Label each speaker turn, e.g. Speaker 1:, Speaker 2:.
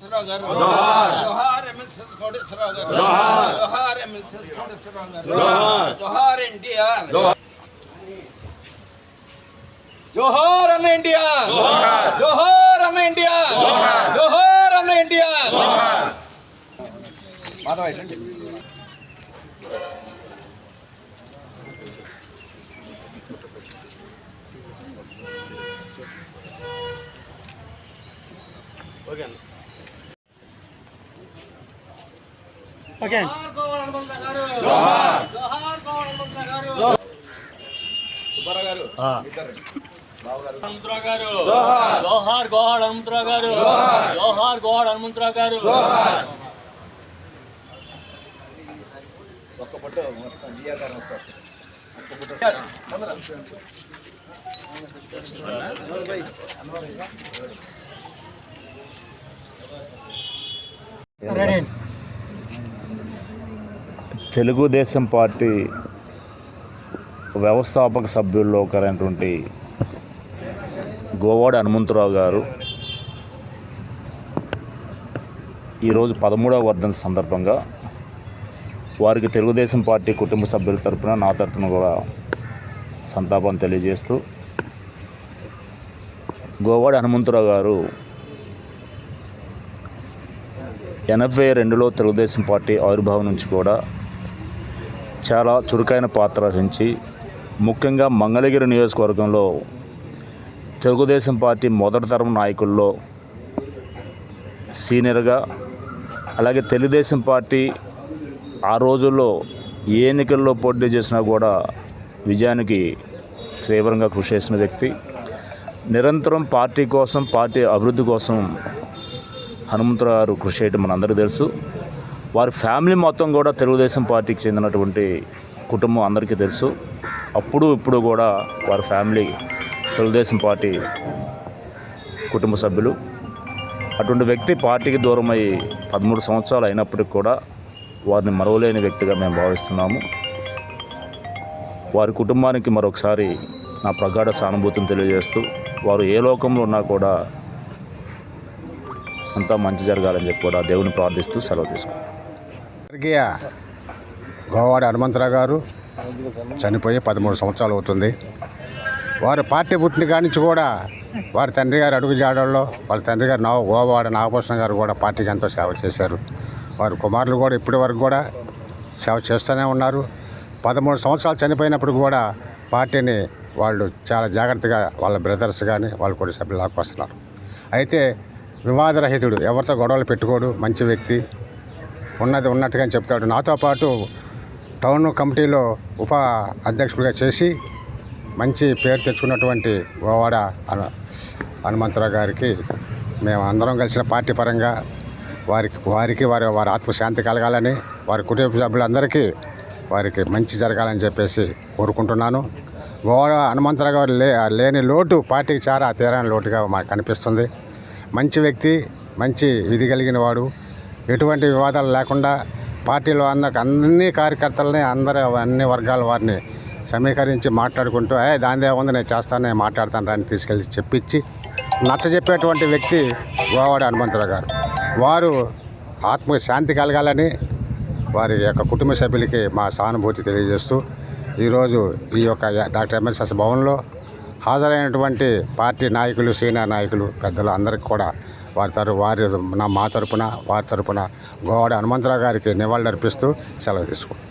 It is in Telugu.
Speaker 1: కోటేశ్వరరావు గారు జోహార్. ఎంఎస్ఎస్ కోటేశ్వరరావు గారు జోహార్. ఎంఎస్ఎస్ కోటేశ్వరరావు గారు జోహార్. ఎన్టీఆర్.
Speaker 2: జోహార్. అన్న ఇండియా జోహార్. అన్న ఇండియా జోహార్. అన్న. ఓకే.
Speaker 3: జోహార్ గోహాడ్ హనుమంతరావు గారు జోహార్ గోహాడ్ హనుమంతరావు గారు
Speaker 4: తెలుగుదేశం పార్టీ వ్యవస్థాపక సభ్యుల్లో ఒకరైనటువంటి గోవాడ హనుమంతరావు గారు ఈరోజు పదమూడవ వర్ధన సందర్భంగా వారికి తెలుగుదేశం పార్టీ కుటుంబ సభ్యుల తరపున నా తరపున కూడా సంతాపం తెలియజేస్తూ గోవాడ హనుమంతరావు గారు ఎనభై రెండులో తెలుగుదేశం పార్టీ ఆవిర్భావం నుంచి కూడా చాలా చురుకైన పాత్ర వహించి ముఖ్యంగా మంగళగిరి నియోజకవర్గంలో తెలుగుదేశం పార్టీ మొదటి తరం నాయకుల్లో సీనియర్గా అలాగే తెలుగుదేశం పార్టీ ఆ రోజుల్లో ఏ ఎన్నికల్లో పోటీ చేసినా కూడా విజయానికి తీవ్రంగా కృషి చేసిన వ్యక్తి. నిరంతరం పార్టీ కోసం పార్టీ అభివృద్ధి కోసం హనుమంతరావు గారు కృషి చేయడం మనందరికీ తెలుసు. వారి ఫ్యామిలీ మొత్తం కూడా తెలుగుదేశం పార్టీకి చెందినటువంటి కుటుంబం అందరికీ తెలుసు. అప్పుడు ఇప్పుడు కూడా వారి ఫ్యామిలీ తెలుగుదేశం పార్టీ కుటుంబ సభ్యులు. అటువంటి వ్యక్తి పార్టీకి దూరమై పదమూడు సంవత్సరాలు అయినప్పటికీ కూడా వారిని మరవలేని వ్యక్తిగా మేము భావిస్తున్నాము. వారి కుటుంబానికి మరొకసారి నా ప్రగాఢ సానుభూతిని తెలియజేస్తూ వారు ఏ లోకంలో ఉన్నా కూడా అంతా మంచి జరగాలని చెప్పి కూడా దేవుని ప్రార్థిస్తూ సెలవు తీసుకున్నాను
Speaker 5: స్వర్గీయ గోవాడ హనుమంతరావు గారు చనిపోయి పదమూడు సంవత్సరాలు అవుతుంది. వారు పార్టీ పుట్టిన కానించి కూడా వారి తండ్రి గారు అడుగు జాడల్లో వాళ్ళ తండ్రి గారు నా గోవాడ నాగభూషణ గారు కూడా పార్టీకి ఎంతో సేవ చేశారు. వారి కుమారులు కూడా ఇప్పటి వరకు కూడా సేవ చేస్తూనే ఉన్నారు. పదమూడు సంవత్సరాలు చనిపోయినప్పుడు కూడా పార్టీని వాళ్ళు చాలా జాగ్రత్తగా వాళ్ళ బ్రదర్స్ కానీ వాళ్ళ కూడా సభ్యులు లాక్కొస్తున్నారు. అయితే వివాదరహితుడు ఎవరితో గొడవలు పెట్టుకోడు మంచి వ్యక్తి ఉన్నది ఉన్నట్టుగా చెప్తాడు. నాతో పాటు టౌన్ కమిటీలో ఉప అధ్యక్షుడిగా చేసి మంచి పేరు తెచ్చుకున్నటువంటి గోవాడ హనుమంతరావు గారికి మేము అందరం కలిసిన పార్టీ పరంగా వారికి వారికి వారి వారి ఆత్మశాంతి కలగాలని వారి కుటుంబ సభ్యులందరికీ వారికి మంచి జరగాలని చెప్పేసి కోరుకుంటున్నాను. గోవాడ హనుమంతరావు గారు లే లేని లోటు పార్టీకి చాలా తీరని లోటుగా మాకు కనిపిస్తుంది. మంచి వ్యక్తి మంచి విధి కలిగిన వాడు. ఎటువంటి వివాదాలు లేకుండా పార్టీలో అన్న అన్ని కార్యకర్తలని అందరూ అన్ని వర్గాల వారిని సమీకరించి మాట్లాడుకుంటూ ఏ దానిదే ఉంది నేను చేస్తాను నేను మాట్లాడతాను రాని తీసుకెళ్ళి చెప్పించి నచ్చజెప్పేటువంటి వ్యక్తి గోవాడ హనుమంతరావు గారు. వారు ఆత్మ శాంతి కలగాలని వారి యొక్క కుటుంబ సభ్యులకి మా సానుభూతి తెలియజేస్తూ ఈరోజు ఈ యొక్క డాక్టర్ ఎంఎస్ఎస్ భవన్లో హాజరైనటువంటి పార్టీ నాయకులు సీనియర్ నాయకులు పెద్దలు అందరికీ కూడా వారి తరపు వారి నా మా తరపున వారి తరపున గోవాడ హనుమంతరావు గారికి నివాళులర్పిస్తూ సెలవు తీసుకుంటాం